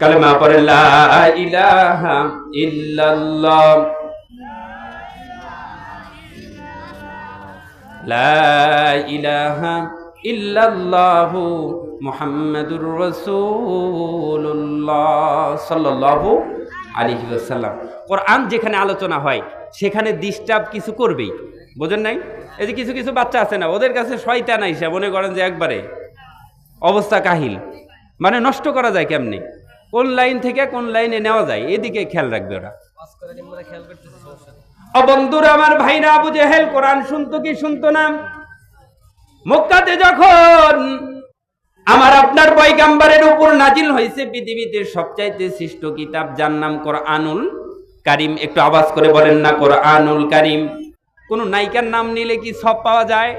কালেমা পড়ে লা ইলাহা ইল্লাল্লাহ। লা ইলাহা ইল্লাল্লাহু মুহাম্মাদুর রাসূলুল্লাহ সাল্লাল্লাহু আলাইহি ওয়াসাল্লাম। কোরআন যেখানে আলোচনা হয় সেখানে ডিস্টার্ব কিছু করবেই। বোঝেন নাই? এই যে কিছু কিছু বাচ্চা আছে না ওদের কাছে শয়তান আইসা মনে করেন যে একবারে অবস্থা কাহিল। মানে নষ্ট করা যায় কেমনে? কোন লাইন থেকে কোন লাইনে নেওয়া যায়? এদিকে খেয়াল রাখবে ওরা। ও বন্ধুরা, আমার ভাইরা আবু জেহেল কোরআন শুনতো কি শুনতো না? মক্কাতে যখন আমার আপনার পয়গাম্বারের উপর নাজিল হয়েছে, পৃথিবীতে সবচাইতে শ্রেষ্ঠ কিতাব, যার নাম কোরআনুল কারিম। একটু আওয়াজ করে বলেন না, কোরআনুল কারিম। কোন নায়িকার নাম নিলে কি সব পাওয়া যায়?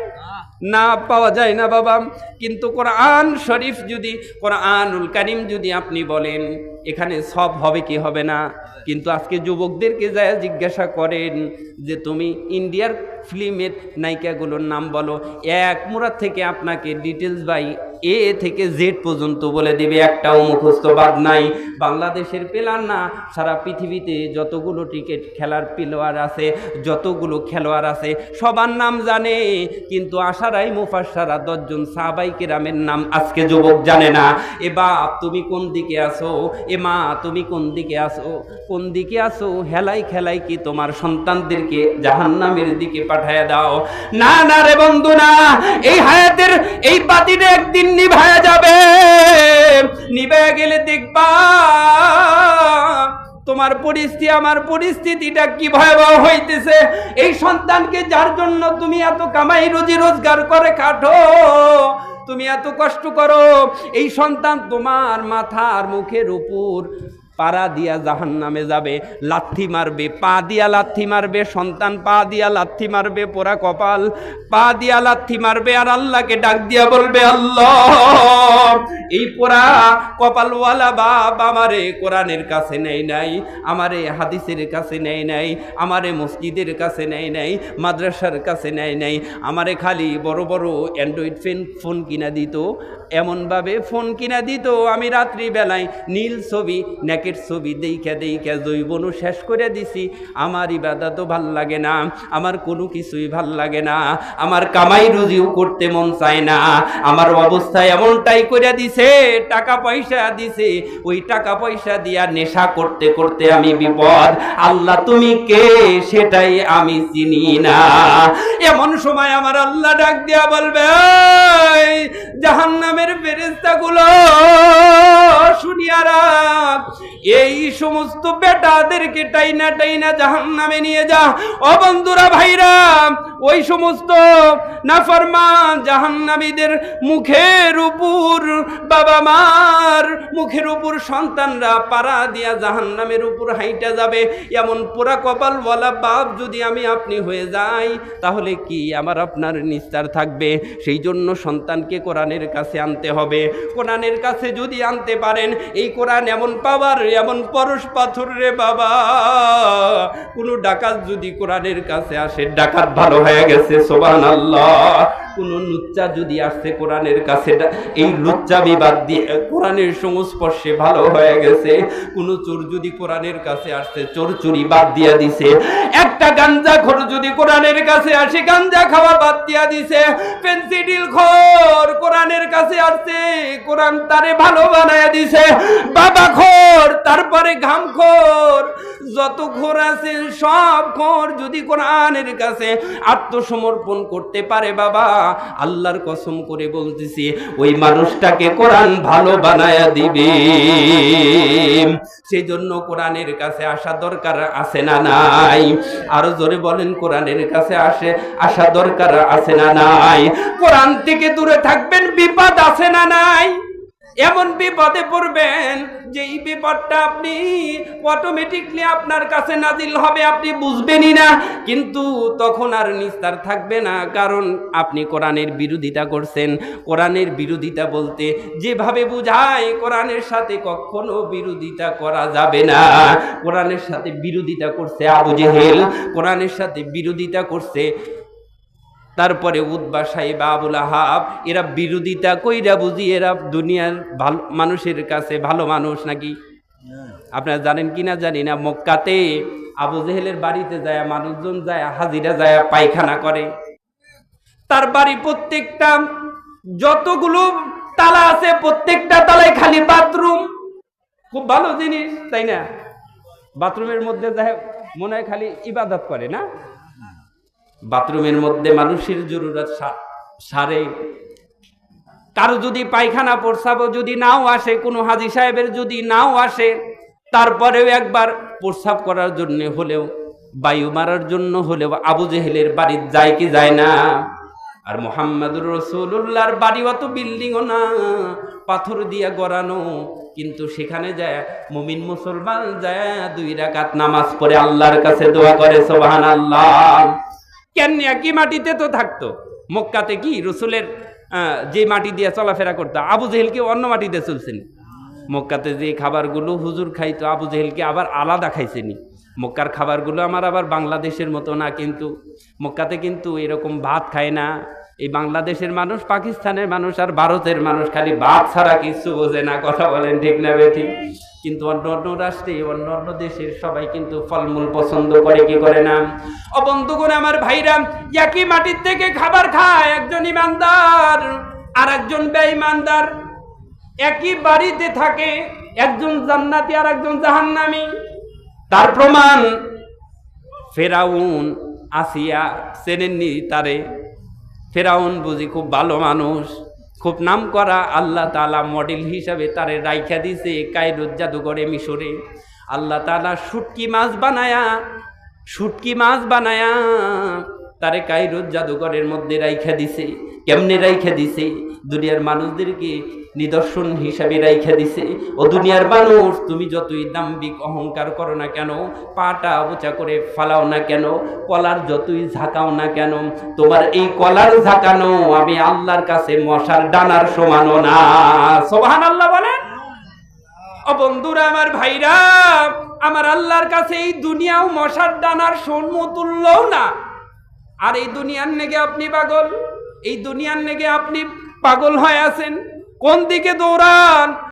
না পাওয়া যায় না বাবা। কিন্তু কোরআন শরীফ যদি, কোরআনুল কারিম যদি আপনি বলেন, এখানে সব হবে কি হবে না? কিন্তু আজকে যুবকদেরকে যায় জিজ্ঞাসা করেন যে, তুমি ইন্ডিয়ার ফিল্মের নায়িকাগুলোর নাম বলো। এক মুরাদ থেকে আপনাকে ডিটেলস বাই এ থেকে জেড পর্যন্ত বলে দিবে, একটাও মুখস্থ বাদ নাই। বাংলাদেশের প্লেয়ার না, সারা পৃথিবীতে যতগুলো ক্রিকেট খেলার প্লেয়ার আছে, যতগুলো খেলোয়াড় আছে, সবার নাম জানে। কিন্তু আশারাই মুফাসারা দশজন সাহাবাই কেরামের নাম আজকে যুবক জানে না। এ বাপ, তুমি কোন দিকে আসো এ মা, তুমি কোন দিকে আসো কোন দিকে আসো হেলাই খেলাই কি তোমার সন্তানদেরকে জাহান্নামের দিকে পাঠায় দাও। না না রে বন্ধু, না। এই হায়াতের এই বাতিটা একদিন নিভায়া যাবে। নিভে গেলে দেখবা তোমার পরিস্থিতি, আমার পরিস্থিতিটা কি ভয়াবহ হইতেছে। এই সন্তানকে যার জন্য তুমি এত কামাই, রুজি, রোজগার করে কাটো, তুমি এত কষ্ট করো, এই সন্তান তোমার মাথার মুখের উপর পাড়া দিয়া জাহান নামে যাবে, লাথি মারবে, পা দিয়া লাথি মারবে, সন্তান পা দিয়া লাথি মারবে, পোড়া কপাল পা দিয়া লাথি মারবে আর আল্লাহকে ডাক দিয়া বলবে, আল্লাহ, এই পোড়া কপালওয়ালা বাপ আমারে কোরআনের কাছে নেই নাই, আমারে হাদিসের কাছে নেই নাই, আমারে মসজিদের কাছে নেই নাই, মাদ্রাসার কাছে নেই নাই, আমারে খালি বড় বড় অ্যান্ড্রয়েড ফোন ফোন কিনা দিত এমনভাবে ফোন কিনা দিত, আমি রাত্রি বেলায় নীল ছবি, নেকের ছবি দেইখা দেইখা জৈবনও শেষ করে দিছি। আমার ইবাদা তো ভালো লাগে না, আমার কোনো কিছুই ভালো লাগে না, আমার কামাই রুজিও করতে মন চায় না, আমার অবস্থা এমনটাই করে দিছে, টাকা পয়সা দিছে। ওই টাকা পয়সা দিয়া নেশা করতে করতে আমি বিপদ। আল্লাহ তুমি কে সেটাই আমি চিনি না। এমন সময় আমার আল্লাহ ডাক দিয়া বলবে জাহান নামের ফেরেস্তা গুলো শুনিয়া রাখ। এই সমস্ত বেটাদেরকে টাইনা টাইনা জাহান নামে নিয়ে যা। ও বন্ধুরা ভাইরা, ওই সমস্ত নাফরমান জাহান্নামীদের মুখের উপর, বাবা মার মুখের উপর সন্তানরা পাড়া দিয়া জাহান্নামের উপর হাইটা যাবে। এমন পোড়া কপালওয়ালা বাপ যদি আমি আপনি হয়ে যাই, তাহলে কি আমার আপনার নিস্তার থাকবে? সেই জন্য সন্তানকে কোরআনের কাছে আনতে হবে। কোরআনের কাছে যদি আনতে পারেন, এই কোরআন এমন পাওয়ার, এমন পরশ পাথর রে বাবা। কোনো ডাকাত যদি কোরআনের কাছে আসে, ডাকাত ভালো হয়ে গেছে সোবান আল্লাহ কোন লুচ্চা যদি আসছে কোরআনের কাছে এই দিয়ে কোরআনের সংস্পর্শে ভালো হয়ে গেছে। চোর যদি কোরআনের কাছে আসছে চোর চুরি বাদ দিয়া দিছে। একটা গাঞ্জা খোর যদি কোরআনের কাছে আসে, গাঞ্জা খাওয়া বাদ দিয়া দিছে। পেন্সিডিল খোর কোরআনের কাছে আসছে, কোরআন তারে ভালো বানায় দিছে। বাবা খোর, তারপরে ঘাম খোর, যত খোর আছে সব খোর যদি কোরআনের কাছে আত্মসমর্পণ করতে পারে বাবা। আল্লাহর কসম করে বলতেছি, ওই মানুষটাকে কোরআন ভালো বানায়া দিবে। সেই জন্য কোরআনের কাছে আসা দরকার আছে না নাই? আরও জোরে বলেন, কোরআনের কাছে আসে, আসা দরকার আছে না নাই? কোরআন থেকে দূরে থাকবেন, বিপদ আছে না নাই? এমন বিপদে পড়বেন যে এই বিপদটা আপনি অটোমেটিকলি আপনার কাছে নাজিল হবে, আপনি বুঝবেনই না। কিন্তু তখন আর নিস্তার থাকবে না, কারণ আপনি কোরআনের বিরোধিতা করছেন। কোরআনের বিরোধিতা বলতে যেভাবে বুঝায়, কোরআনের সাথে কখনো বিরোধিতা করা যাবে না। কোরআনের সাথে বিরোধিতা করছে আবু জেহেল, কোরআনের সাথে বিরোধিতা করছে তারপরে উদ্বা সাহেব আবুল আহাব এরা বিরোধিতা কইরা বুঝি এরা দুনিয়ার ভালো মানুষের কাছে ভালো মানুষ নাকি? আপনারা জানেন কি না জানি না মক্কাতে আবু জেহেলের বাড়িতে যায় মানুষজন যায় হাজিরা যায় পায়খানা করে। তার বাড়ি প্রত্যেকটা যতগুলো তালা আছে প্রত্যেকটা তালায় খালি বাথরুম। খুব ভালো জিনিস তাই না? বাথরুমের মধ্যে যায় মনে হয় খালি ইবাদত করে না? বাথরুমের মধ্যে মানুষের জরুরত সারে। কারও যদি পায়খানা প্রস্রাবও যদি নাও আসে, কোনো হাজি সাহেবের যদি নাও আসে, তারপরেও একবার প্রস্রাব করার জন্য হলেও, বায়ু মারার জন্য হলেও আবু জেহেলের বাড়ি যায় কি যায় না। আর মোহাম্মদুর রসুল্লাহর বাড়ি অত বিল্ডিংও না, পাথর দিয়া গড়ানো। কিন্তু সেখানে যায়, মুমিন মুসলমান যায়, দুই রাকাত নামাজ পড়ে আল্লাহর কাছে দোয়া করে সোবাহান আল্লাহ কেন একই মাটিতে তো থাকতো? মক্কাতে কি রসুলের যে মাটি দিয়ে চলাফেরা করতো, আবু জেহেলকে অন্য মাটিতে চলছেন। মক্কাতে যে খাবারগুলো হুজুর খাইতো, আবু জেহেলকে আবার আলাদা খাইছেনি। মক্কার খাবারগুলো আমার আবার বাংলাদেশের মতো না, কিন্তু মক্কাতে কিন্তু এরকম ভাত খায় না। এই বাংলাদেশের মানুষ, পাকিস্তানের মানুষ আর ভারতের মানুষ খালি ভাত ছাড়া কিছু বোঝে না। কথা বলেন ঠিক না বেঠিক কিন্তু অন্য অন্য রাষ্ট্রে, অন্য অন্য দেশের সবাই কিন্তু ফলমূল পছন্দ করে, কি করে না? অবন্ধুগণ আমার ভাইরা, একই মাটির থেকে খাবার খায় একজন ইমানদার আর একজন বেঈমানদার। একই বাড়িতে থাকে একজন জান্নাতি আর একজন জাহান্নামী। তার প্রমাণ, ফেরাউন আসিয়া চেনেননি তারে। ফেরাউন বুঝি খুব ভালো মানুষ। খুব নাম করা আল্লাহ তালা মডেল হিসাবে তারে রাইখা দিছে কায়রুদ জাদুঘরে মিশরে। আল্লাহ তালা শুটকি মাছ বানায়া, শুটকি মাছ বানায়া তারে কায়রুদ জাদুঘরের মধ্যে রাইখা দিছে। কেমনে রাইখা দিছে? দুনিয়ার মানুষদেরকে নিদর্শন হিসাবে রাইখা দিছে। ও দুনিয়ার মানুষ, তুমি যতই দাম্বিক অহংকার করো না কেন, পাটা উঁচা করে ফালাও না কেন, কলার যতই ঝাঁকাও না কেন, তোমার এই কলার ঝাঁকানো আমি আল্লাহর কাছে মশার ডানার সমানো না। সোহান আল্লাহ বলেন বন্ধুরা, আমার ভাইরা, আমার আল্লাহর কাছে এই দুনিয়াও মশার ডানার সন্মতুল্যও না। আর এই দুনিয়ার নেগে আপনি পাগল, এই দুনিয়ার নেগে আপনি পাগল হয়ে আছেন? কোন দিকে দৌড়ান?